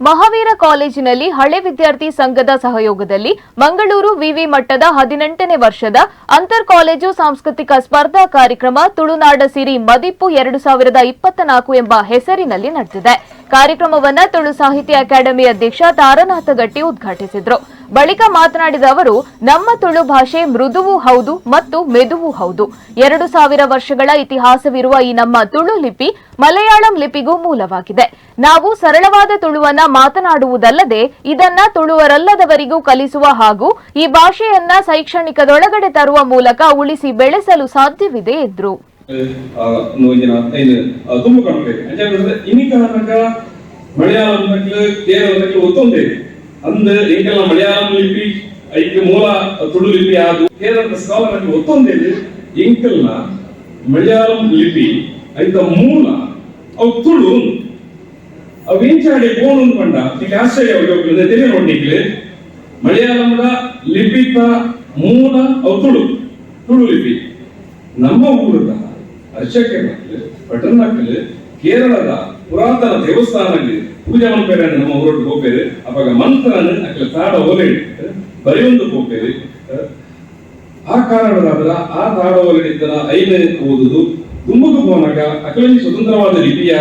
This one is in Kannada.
ಮಹಾವೀರ ಕಾಲೇಜಿನಲ್ಲಿ ಹಳೆ ವಿದ್ಯಾರ್ಥಿ ಸಂಘದ ಸಹಯೋಗದಲ್ಲಿ ಮಂಗಳೂರು ವಿವಿ ಮಟ್ಟದ ಹದಿನೆಂಟನೇ ವರ್ಷದ ಅಂತರ್ ಕಾಲೇಜು ಸಾಂಸ್ಕೃತಿಕ ಸ್ಪರ್ಧಾ ಕಾರ್ಯಕ್ರಮ ತುಳುನಾಡ ಸಿರಿ ಮದಿಪ್ಪು ಎರಡು ಸಾವಿರದ ಇಪ್ಪತ್ತ ನಾಲ್ಕು ಎಂಬ ಹೆಸರಿನಲ್ಲಿ ನಡೆದಿದೆ. ಕಾರ್ಯಕ್ರಮವನ್ನ ತುಳು ಸಾಹಿತ್ಯ ಅಕಾಡೆಮಿ ಅಧ್ಯಕ್ಷ ತಾರನಾಥ ಗಟ್ಟಿ ಉದ್ಘಾಟಿಸಿದ್ರು. ಬಳಿಕ ಮಾತನಾಡಿದ ಅವರು, ನಮ್ಮ ತುಳು ಭಾಷೆ ಮೃದುವೂ ಹೌದು ಮತ್ತು ಮೆದುವೂ ಹೌದು. ಎರಡು ಸಾವಿರ ವರ್ಷಗಳ ಇತಿಹಾಸವಿರುವ ಈ ನಮ್ಮ ತುಳು ಲಿಪಿ ಮಲಯಾಳಂ ಲಿಪಿಗೂ ಮೂಲವಾಗಿದೆ. ನಾವು ಸರಳವಾದ ತುಳುವನ್ನ ಮಾತನಾಡುವುದಲ್ಲದೆ ಇದನ್ನ ತುಳುವರಲ್ಲದವರಿಗೂ ಕಲಿಸುವ ಹಾಗೂ ಈ ಭಾಷೆಯನ್ನ ಶೈಕ್ಷಣಿಕದೊಳಗಡೆ ತರುವ ಮೂಲಕ ಉಳಿಸಿ ಬೆಳೆಸಲು ಸಾಧ್ಯವಿದೆ, ಎಂದರು. ಮಲಯಾಳಂ ಲಿಪಿ ಮೂಲ ಅವು ತುಳು ಅವೇಂಚಾಡಿ பண்ணா ಪಂಡ. ஆஸ்திரேலியா ಆಶ್ಚರ್ಯ ತೆರೆ ನೋಡ್ಲಿಕ್ಕೆ ಮಲಯಾಳಂದ ಲಿಪಿತ ಮೂಲ ಅವು ತುಳು. ತುಳು ಲಿಪಿ. ನಮ್ಮ ಊರದ ಅರ್ಚಕೆ ಮಕ್ಕಳು ಪಟ್ಟಣಕ್ಕಳು ಕೇರಳದ ಪುರಾತನ ದೇವಸ್ಥಾನದಲ್ಲಿ ಪೂಜೆ ಮಲ್ಪೇರೆ ನಮ್ಮ ಊರೊಟ್ಟು ಹೋಗ್ಬೇರೆ ಅವಾಗ ಮಂತ್ರನ ಅಕ್ಕಲ ತಾಡ ಓಲೆ ಬರೆಯೊಂದು ಹೋಗ್ಬೇರೆ ಆ ಕಾರಣದಾದ್ರ ಆ ತಾಡ ಓಲೆ ಐನೇ ಓದುದು. ತುಂಬುದು ಹೋನಾಗ ಅಕಲಿಗೆ ಸ್ವತಂತ್ರವಾದ ಲಿಪಿಯ